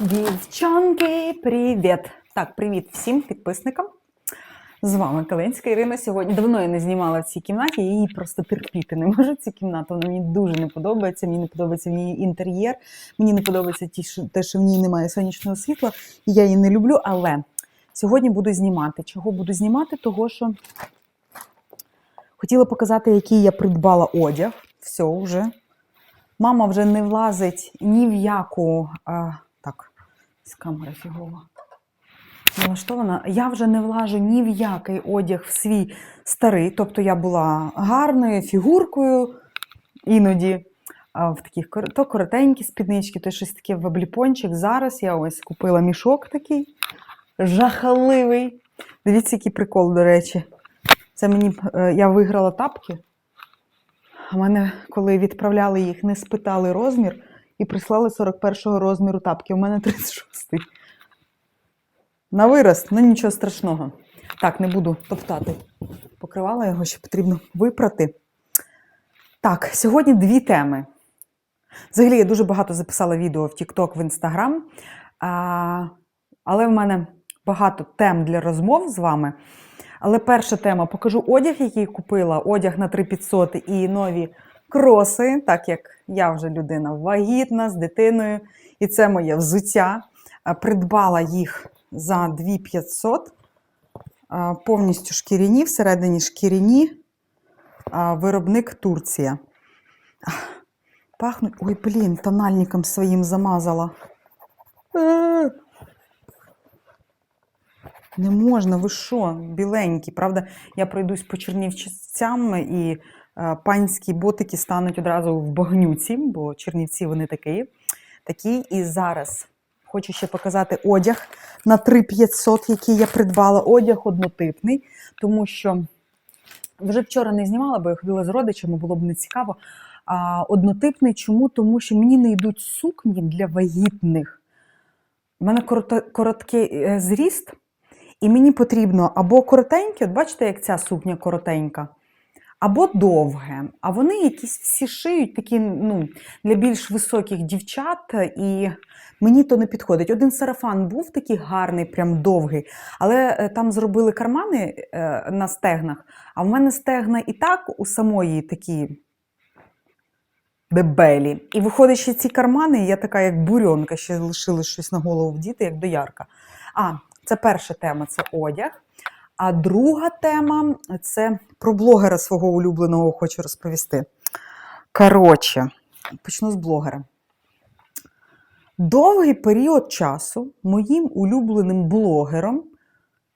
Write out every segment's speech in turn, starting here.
Дівчонки, привіт! Так, привіт всім підписникам. З вами Калинська Ірина. Сьогодні давно я не знімала в цій кімнаті, я її просто терпіти не можу. Цю кімнату вона мені дуже не подобається. Мені не подобається в ній інтер'єр. Мені не подобається те, що в ній немає сонячного світла. І я її не люблю. Але сьогодні буду знімати. Чого буду знімати? Того, що хотіла показати, який я придбала одяг. Все вже. Мама вже не влазить ні в яку. З камери фігова. Налаштована. Я вже не влажу ні в який одяг в свій старий. Тобто я була гарною фігуркою іноді. В таких то коротенькі спіднички, то щось таке в обліпончик. Зараз я ось купила мішок такий жахливий. Дивіться, який прикол, до речі. Це мені е, я виграла тапки. А мене, коли відправляли їх, не спитали розмір і прислали 41-го розміру тапки. У мене 36-й. На вираз, ну нічого страшного. Так, не буду топтати. Покривала його, ще потрібно випрати. Так, сьогодні дві теми. Взагалі, я дуже багато записала відео в TikTok, в Instagram. Але в мене багато тем для розмов з вами. Але перша тема покажу одяг, який купила, одяг на 3500 і нові кроси, так як я вже людина вагітна з дитиною, і це моє взуття. Придбала їх за 2500, повністю шкіряні, всередині шкіряні, виробник Турція. Пахнуть, ой, блін, тональником своїм замазала. Е, Не можна, ви що, біленькі. Правда, я пройдусь по чернівцям і е, панські ботики стануть одразу в багнюці, бо чернівці вони такі. такі. І зараз хочу ще показати одяг на 3500, який я придбала. Одяг однотипний, тому що вже вчора не знімала, бо я ходила з родичами, було б не цікаво. А, однотипний чому? Тому що мені не йдуть сукні для вагітних. У мене короткий е, зріст. І мені потрібно або коротеньке, от бачите, як ця сукня коротенька, або довге. А вони якісь всі шиють такі ну, для більш високих дівчат, і мені то не підходить. Один сарафан був такий гарний, прям довгий, але е, там зробили кармани е, на стегнах, а в мене стегна і так у самої такі. Дебелі. І виходить, що ці кармани, я така, як бурьонка, ще лишили щось на голову вдіти, як доярка. А, це перша тема це одяг. А друга тема це про блогера свого улюбленого хочу розповісти. Коротше, почну з блогера. Довгий період часу моїм улюбленим блогером,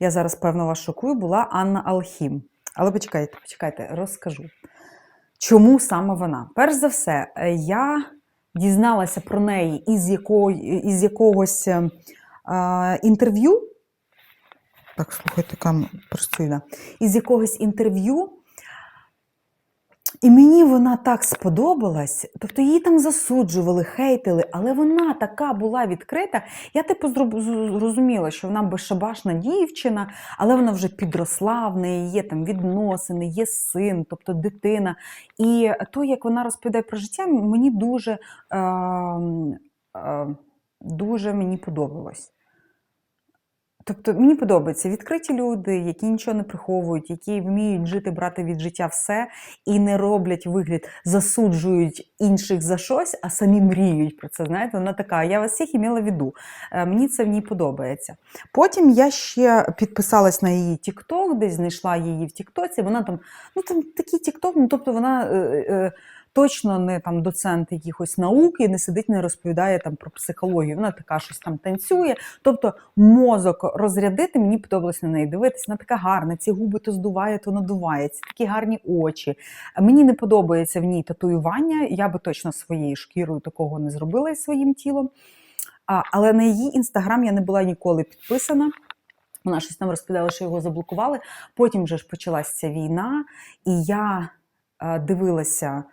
я зараз, певно, вас шокую, була Анна Алхім. Але почекайте, почекайте, розкажу. Чому саме вона? Перш за все, е, я дізналася про неї із, якої, із якогось е, е, інтерв'ю. Так, слухайте, кам працює. Із якогось інтерв'ю. І мені вона так сподобалась. Тобто її там засуджували, хейтили, але вона така була відкрита. Я типу зрозуміла, що вона безшабашна дівчина, але вона вже підросла, в неї є там відносини, є син, тобто дитина. І то, як вона розповідає про життя, мені дуже, е, е, дуже мені подобалось. Тобто мені подобаються відкриті люди, які нічого не приховують, які вміють жити, брати від життя все і не роблять вигляд, засуджують інших за щось, а самі мріють про це. Знаєте, вона така. Я вас всіх імела в виду. Е, Мені це в ній подобається. Потім я ще підписалась на її TikTok, десь знайшла її в Тіктоці. Вона там, ну там такий TikTok, ну тобто вона. Е, е, Точно не там доцент якихось наук і не сидить, не розповідає там про психологію. Вона така щось там танцює. Тобто мозок розрядити, мені подобалось на неї дивитися. Вона така гарна, ці губи то здуває, то надувається, такі гарні очі. Мені не подобається в ній татуювання. Я би точно своєю шкірою такого не зробила із своїм тілом. А, але на її інстаграм я не була ніколи підписана. Вона щось там розповідала, що його заблокували. Потім вже ж почалася війна, і я е, дивилася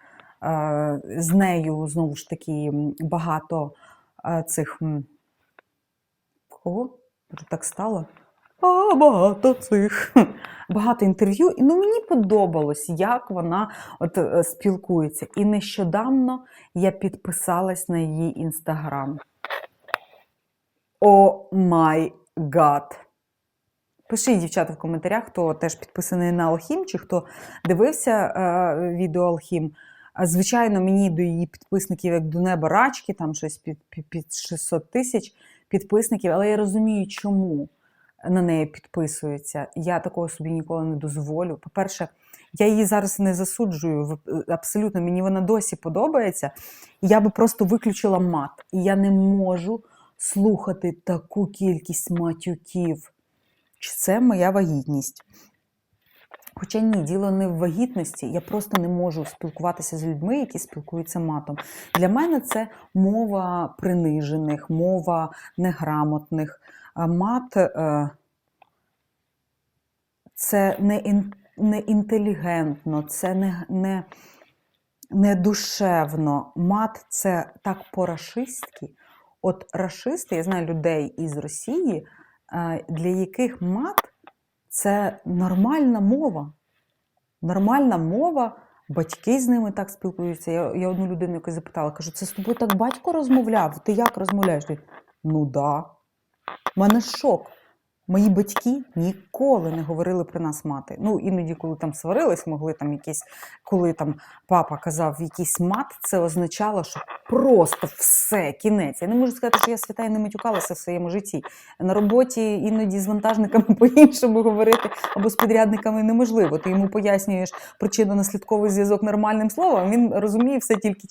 з нею знову ж таки багато е, цих. Кого? Так стало? А, багато цих. Багато інтерв'ю. І ну, мені подобалось, як вона от, е, спілкується. І нещодавно я підписалась на її інстаграм. О май гад! Пишіть, дівчата, в коментарях, хто теж підписаний на Алхім, чи хто дивився е, відео Алхім. Звичайно, мені до її підписників, як до неба рачки, там щось під, під, під 600 тисяч підписників, але я розумію, чому на неї підписуються. Я такого собі ніколи не дозволю. По-перше, я її зараз не засуджую. Абсолютно, мені вона досі подобається. Я би просто виключила мат. І я не можу слухати таку кількість матюків. Чи це моя вагітність? Хоча ні, діло не в вагітності, я просто не можу спілкуватися з людьми, які спілкуються матом. Для мене це мова принижених, мова неграмотних. Мат е, це не, не інтелігентно, це не, не, не душевно. Мат це так по-рашистськи. От рашисти, я знаю людей із Росії, е, для яких мат це нормальна мова. Нормальна мова, батьки з ними так спілкуються. Я, я одну людину яку запитала, кажу, це з тобою так батько розмовляв? Ти як розмовляєш? Ну да. У мене шок. Мої батьки ніколи не говорили при нас мати. Ну, іноді, коли там сварились, могли там якісь, коли там папа казав якийсь мат, це означало, що просто все, кінець. Я не можу сказати, що я свята і не матюкалася в своєму житті. На роботі іноді з вантажниками по-іншому говорити або з підрядниками неможливо. Ти йому пояснюєш причинно-наслідковий зв'язок нормальним словом, він розуміє все тільки.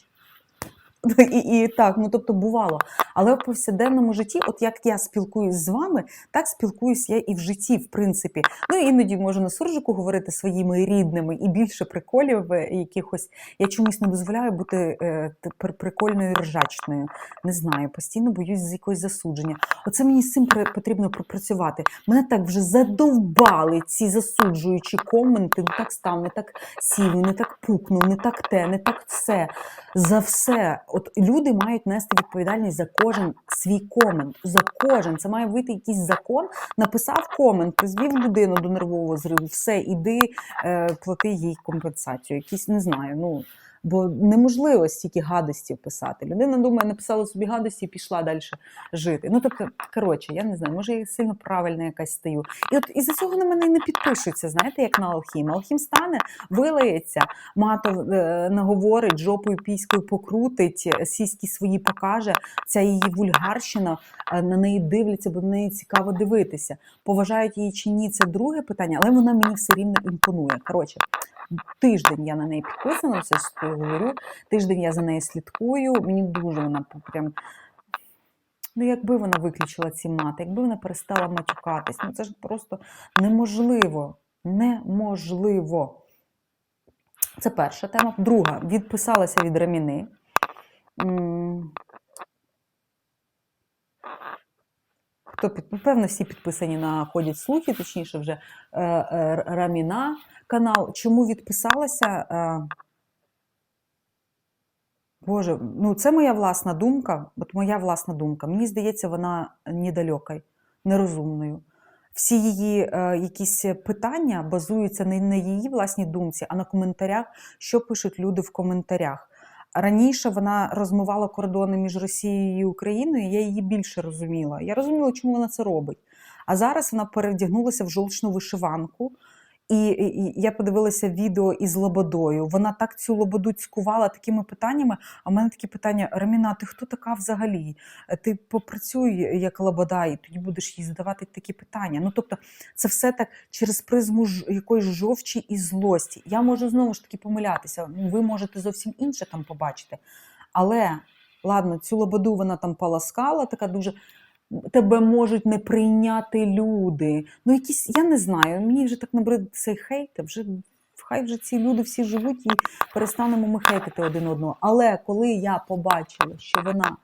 І, і так, ну тобто бувало. Але в повсякденному житті, от як я спілкуюсь з вами, так спілкуюсь я і в житті, в принципі. Ну іноді можу на суржику говорити своїми рідними і більше приколів е, якихось. Я чомусь не дозволяю бути е, прикольною ржачною. Не знаю, постійно боюсь з якогось засудження. Оце мені з цим потрібно пропрацювати. Мене так вже задовбали ці засуджуючі коменти. Не так став, не так сів, не так пукнув, не так те, не так все. За все. От люди мають нести відповідальність за кожен свій комент. За кожен. Це має вийти якийсь закон. Написав комент, призвів людину до нервового зриву. Все, іди е, плати їй компенсацію. Якісь не знаю. Ну бо неможливо стільки гадостів писати. Людина думає, написала собі гадості і пішла далі жити. Ну тобто, коротше, я не знаю, може я сильно правильна якась стаю. І от із-за цього на мене не підпишуться. Знаєте, як на Алхім. Алхім стане, вилається, мато е, наговорить, жопою піською покрутить, сіськи свої покаже. Ця її вульгарщина е, на неї дивляться, бо на неї цікаво дивитися. Поважають її чи ні, це друге питання, але вона мені все рівно імпонує. Коротше, тиждень я на неї підписана, все що я говорю. Тиждень я за нею слідкую. Мені дуже вона прям. Ну, якби вона виключила ці мати, якби вона перестала матюкатись, ну це ж просто неможливо. Неможливо. Це перша тема. Друга, відписалася від Раміни. Хто під... ну, Певно, всі підписані на ходять слухи, точніше, вже е, е, Раміна канал. Чому відписалася? Е, Боже, ну це моя власна думка. От моя власна думка. Мені здається, вона недалека, нерозумною. Всі її е, якісь питання базуються не на її власній думці, а на коментарях, що пишуть люди в коментарях. Раніше вона розмивала кордони між Росією і Україною, я її більше розуміла. Я розуміла, чому вона це робить. А зараз вона перевдягнулася в жовчну вишиванку. І, я подивилася відео із Лободою. Вона так цю Лободу цькувала такими питаннями. А в мене такі питання: Раміна, ти хто така взагалі? Ти попрацюй як Лобода, і тоді будеш їй задавати такі питання. Ну тобто, це все так через призму ж якоїсь жовчі і злості. Я можу знову ж таки помилятися. Ну, ви можете зовсім інше там побачити. Але ладно, цю лободу вона там поласкала, така дуже. Тебе можуть не прийняти люди. Ну, якісь, я не знаю, мені вже так набрид цей хейт, вже хай вже ці люди всі живуть і перестанемо ми хейтити один одного. Але коли я побачила, що вона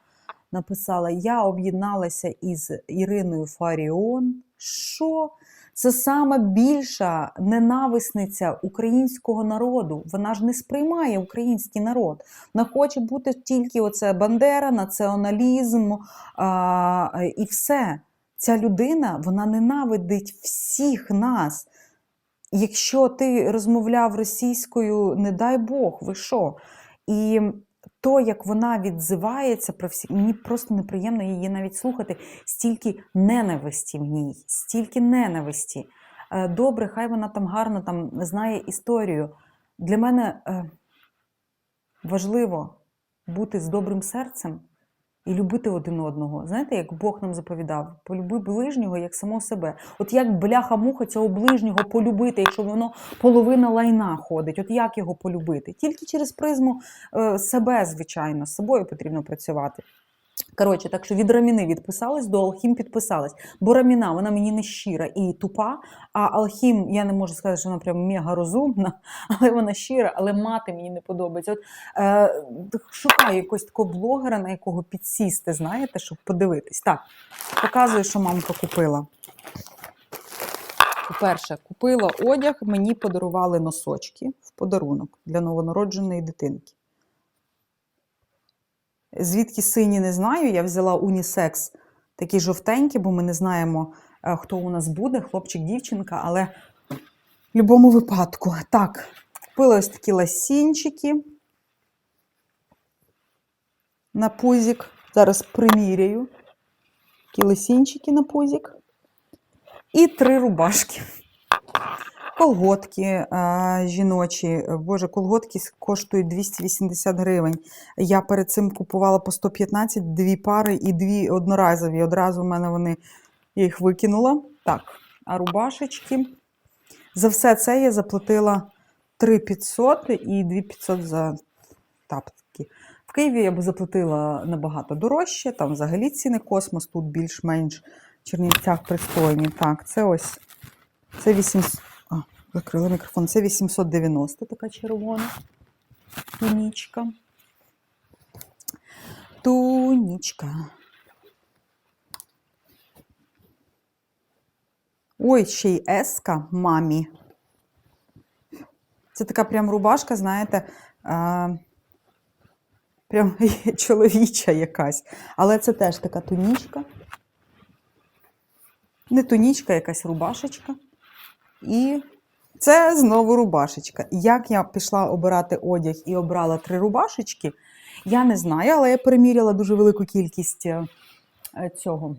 написала: Я об'єдналася із Іриною Фаріон, що? Це саме більша ненависниця українського народу. Вона ж не сприймає український народ. Вона хоче бути тільки оце Бандера, націоналізм а, і все. Ця людина вона ненавидить всіх нас. Якщо ти розмовляв російською, не дай Бог, ви що? І то, як вона відзивається про всі, мені просто неприємно її навіть слухати. Стільки ненависті в ній, стільки ненависті. Е, Добре, хай вона там гарно там знає історію. Для мене е, важливо бути з добрим серцем і любити один одного. Знаєте, як Бог нам заповідав, полюби ближнього як самого себе. От як бляха-муха цього ближнього полюбити, якщо воно половина лайна ходить, от як його полюбити? Тільки через призму е, себе, звичайно, з собою потрібно працювати. Коротше, так що від Раміни відписалась, до Алхім підписалась. Бо Раміна, вона мені не щира і тупа, а Алхім, я не можу сказати, що вона прям мега розумна, але вона щира, але мати мені не подобається. От е, шукаю якогось такого блогера, на якого підсісти, знаєте, щоб подивитись. Так, показую, що мамка купила. По-перше, купила одяг, мені подарували носочки в подарунок для новонародженої дитинки. Звідки сині не знаю, я взяла унісекс такі жовтенькі, бо ми не знаємо, е, хто у нас буде, хлопчик, дівчинка, але в будь-якому випадку. Так, купила ось такі ласінчики на пузик. Зараз приміряю. Такі лосінчики на пузик. І три рубашки. Колготки е, жіночі. Боже, колготки коштують 280 гривень. Я перед цим купувала по 115 дві пари і дві одноразові. Одразу в мене вони я їх викинула. Так, а рубашечки. За все це я заплатила 3500 і 2500 за тапки. В Києві я б заплатила набагато дорожче. Там взагалі ціни космос, тут більш-менш в Чернівцях пристойні. Так, це ось це 800. А, закрила мікрофон. Це 890, така червона тунічка. Тунічка. Ой, ще й еска мамі. Це така прям рубашка, знаєте, а, прям чоловіча якась. Але це теж така тунічка. Не тунічка, якась рубашечка. І це знову рубашечка. Як я пішла обирати одяг і обрала три рубашечки, я не знаю, але я переміряла дуже велику кількість е, е, цього.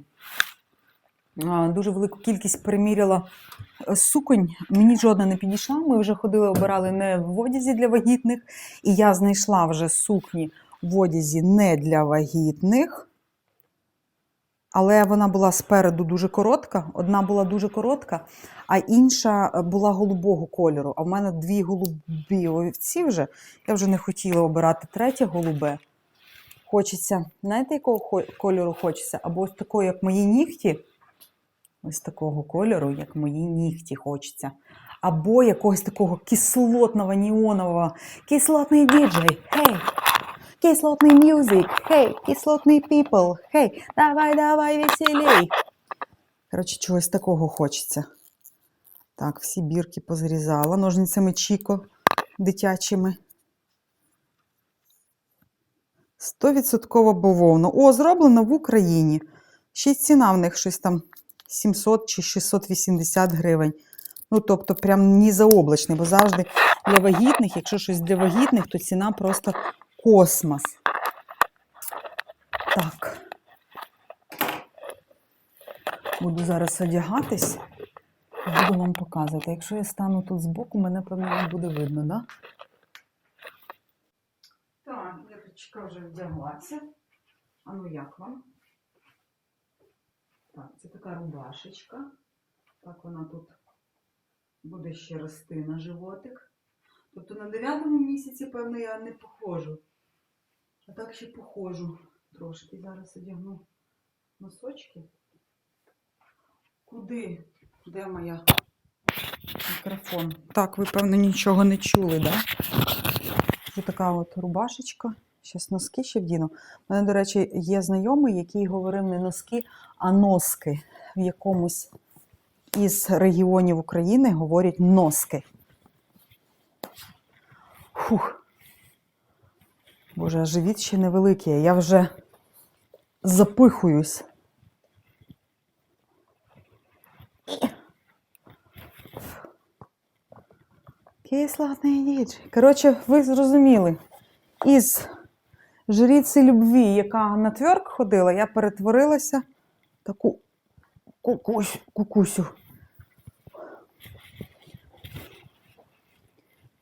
Дуже велику кількість переміряла е, суконь. Мені жодна не підійшла. Ми вже ходили, обирали не в одязі для вагітних. І я знайшла вже сукні в одязі не для вагітних. Але вона була спереду дуже коротка. Одна була дуже коротка, а інша е, була голубого кольору. А в мене дві голубі овці вже. Я вже не хотіла обирати третє голубе. Хочеться, знаєте, якого кольору хочеться? Або ось такого, як мої нігті. Ось такого кольору, як мої нігті хочеться. Або якогось такого кислотного, неонового, кислотний діджей. Гей! Кислотний мюзик, хей, кислотний піпл, хей, давай, давай, веселей. Коротше, чогось такого хочеться. Так, всі бірки позрізала ножницями Чіко дитячими. 100% бавовна. О, зроблено в Україні. Ще й ціна в них щось там 700 чи 680 гривень. Ну, тобто, прям ні заоблачний, бо завжди для вагітних, якщо щось для вагітних, то ціна просто космос. Так. Буду зараз одягатись. Буду вам показувати. Якщо я стану тут збоку, мене певно не буде видно, так? Да? Так, Ірочка вже вдяглася. А ну як вам? Так, це така рубашечка. Так вона тут буде ще рости на животик. Тобто на дев'ятому місяці, певно, я не походжу. А так ще походжу трошки. Зараз одягну носочки. Куди? Де моя мікрофон? Так, ви, певно, нічого не чули? Да? Це така от рубашечка. Зараз носки ще вдіну. У мене, до речі, є знайомий, який говорив не носки, а носки. В якомусь із регіонів України говорять носки. Фух. Боже, а живіт ще невеликий, я вже запихуюсь. Кислотний дідж. Коротше, ви зрозуміли. Із жріці любві, яка на тверк ходила, я перетворилася в таку кукусь, кукусю.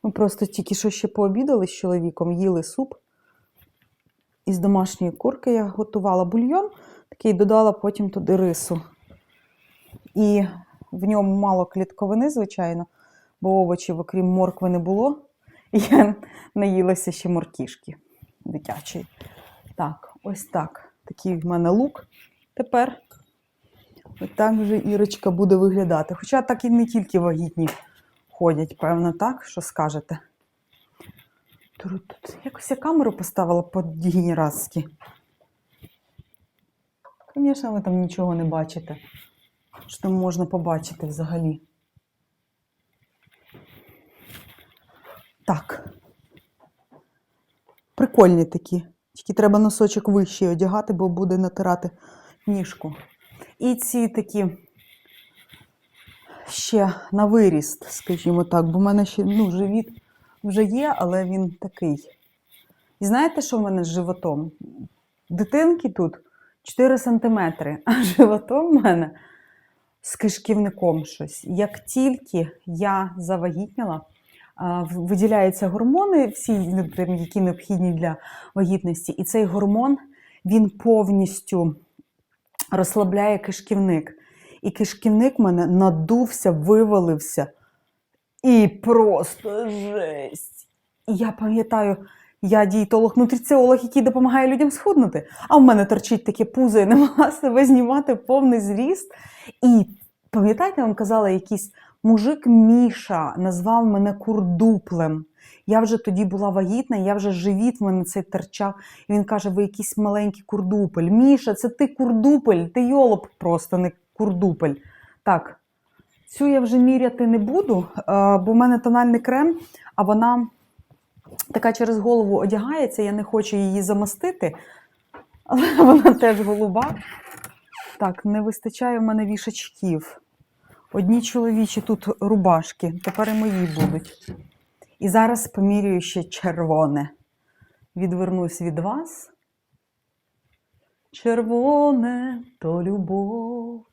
Ми просто тільки що ще пообідали з чоловіком, їли суп. Із домашньої курки я готувала бульйон, такий додала потім туди рису. І в ньому мало клітковини, звичайно, бо овочів, окрім моркви, не було. І я наїлася ще моркішки дитячої. Так, ось так. Такий в мене лук тепер. Ось так вже Ірочка буде виглядати. Хоча так і не тільки вагітні ходять, певно, так? Що скажете? Тут, тут якось я камеру поставила по-дегенератськи. Звісно, ви там нічого не бачите. Що там можна побачити взагалі? Так. Прикольні такі. Тільки треба носочок вищий одягати, бо буде натирати ніжку. І ці такі ще на виріст, скажімо так, бо в мене ще ну, живіт вже є, але він такий. І знаєте, що в мене з животом? Дитинки тут 4 сантиметри, а животом в мене з кишківником щось. Як тільки я завагітніла, виділяються гормони, всі, які необхідні для вагітності, і цей гормон він повністю розслабляє кишківник. І кишківник в мене надувся, вивалився. І просто жесть. Я пам'ятаю, я дієтолог, нутриціолог, який допомагає людям схуднути. А в мене торчить таке пузо, я не могла себе знімати повний зріст. І пам'ятаєте, я вам казала, якийсь мужик Міша назвав мене курдуплем. Я вже тоді була вагітна, я вже живіт в мене цей торчав. І він каже: ви якийсь маленький курдупель. Міша, це ти курдупель, ти йолоп просто, не курдупель. Так, цю я вже міряти не буду, е, бо в мене тональний крем, а вона така через голову одягається, я не хочу її замостити, але вона теж голуба. Так, не вистачає в мене вішачків. Одні чоловічі тут рубашки, тепер і мої будуть. І зараз помірюю ще червоне. Відвернусь від вас. Червоне то любов,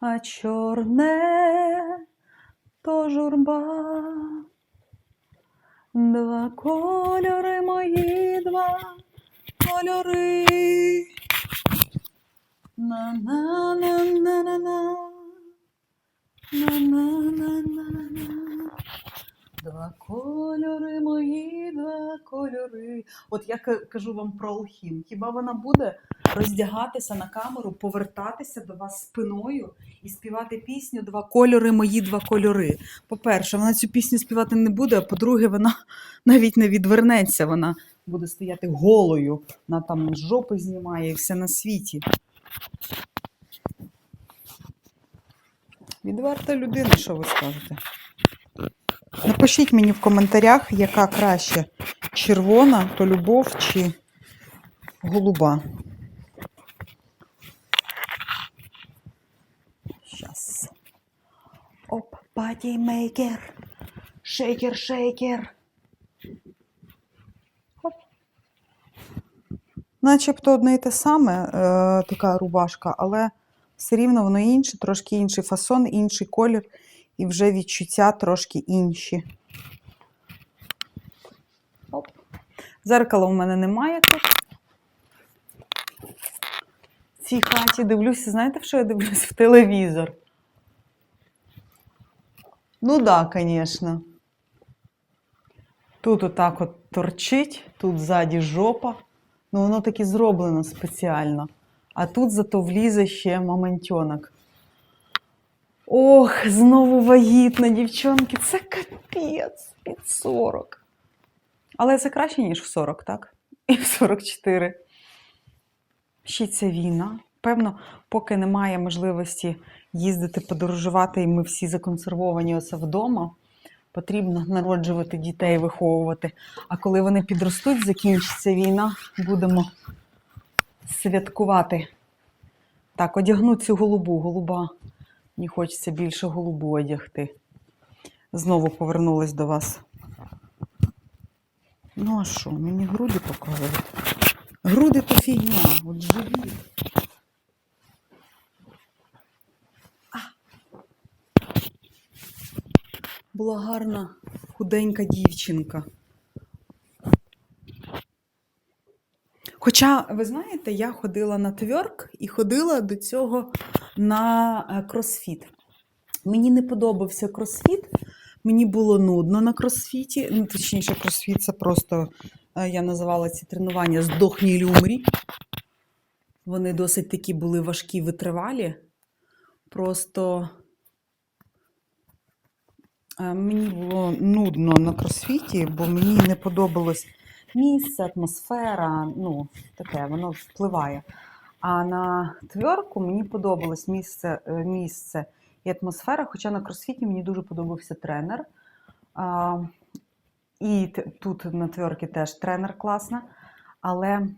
а чорне то журба. Два кольори мої, два кольори. На-на-на-на-на-на. На-на-на-на-на. Два кольори мої, два кольори. От я кажу вам про алхім. Хіба вона буде роздягатися на камеру, повертатися до вас спиною і співати пісню Два кольори мої, два кольори. По-перше, вона цю пісню співати не буде, а по-друге, вона навіть не відвернеться. Вона буде стояти голою, вона там жопи знімає і все на світі. Відверта людина, що ви скажете? Напишіть мені в коментарях, яка краще червона, то любов чи голуба. Щас. Оп, патімейкер. Шейкер, шейкер. Начебто одне і те саме, е, така рубашка, але все рівно воно інше, трошки інший фасон, інший колір і вже відчуття трошки інші. Оп. Зеркала у мене немає тут. В цій хаті дивлюся, знаєте, що я дивлюся? В телевізор. Ну так, да, звісно. Тут отак от торчить, тут ззаді жопа. Ну, воно таки зроблено спеціально. А тут зато влізе ще мамонтьонок. Ох, знову вагітна, дівчонки, це капець під 40. Але це краще, ніж в 40, так? І в 44. Ще ця війна. Певно, поки немає можливості їздити, подорожувати, і ми всі законсервовані оце вдома, потрібно народжувати дітей, виховувати. А коли вони підростуть, закінчиться війна, будемо святкувати. Так, одягну цю голубу, голуба. Мені хочеться більше голубу одягти. Знову повернулась до вас. Ну, а що, мені груді показують? Груди то фігня, от живі. Була гарна худенька дівчинка. Хоча, ви знаєте, я ходила на тверк і ходила до цього на е, кросфіт. Мені не подобався кросфіт, мені було нудно на кросфіті. Ну, точніше, кросфіт це просто е, я називала ці тренування здохні ілі умрі. Вони досить такі були важкі, витривалі. Просто е, мені було нудно на кросфіті, бо мені не подобалось місце, атмосфера, ну, таке, воно впливає. А на тверку мені подобалось місце, е, місце і атмосфера, хоча на кросфіті мені дуже подобався тренер. А, і тут на тверкі теж тренер класна, але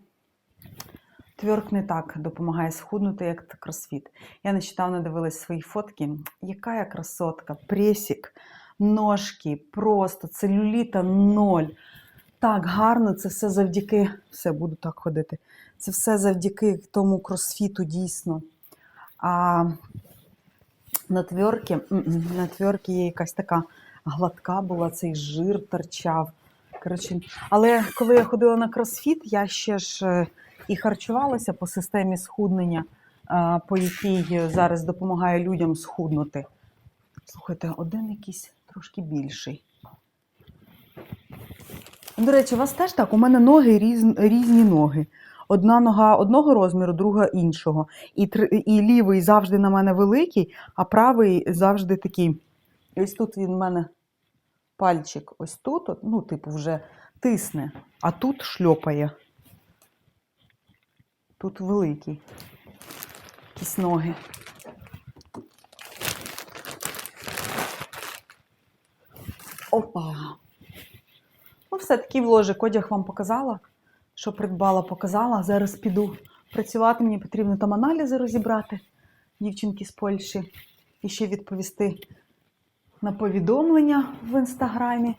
тверк не так допомагає схуднути, як кросфіт. Я нещодавно дивилась свої фотки. Яка я красотка, пресік, ножки, просто целюліта ноль. Так, гарно, це все завдяки. Все, буду так ходити. Це все завдяки тому кросфіту дійсно. А на тверкі, м-м, на тверкі є якась така гладка була, цей жир торчав. Коротше, але коли я ходила на кросфіт, я ще ж е, і харчувалася по системі схуднення, по якій зараз допомагає людям схуднути. Слухайте, один якийсь трошки більший. До речі, у вас теж так? У мене ноги різ, різні ноги. Одна нога одного розміру, друга іншого. І, тр- і лівий завжди на мене великий, а правий завжди такий. Ось тут він в мене пальчик ось тут, ну, типу, вже тисне, а тут шльопає. Тут великий. Якісь ноги. Опа! Ну, все, такий вложик. Одяг вам показала, що придбала, показала. Зараз піду працювати. Мені потрібно там аналізи розібрати дівчинки з Польщі і ще відповісти на повідомлення в інстаграмі.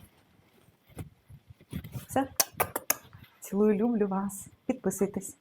Все. Цілую, люблю вас. Підписуйтесь.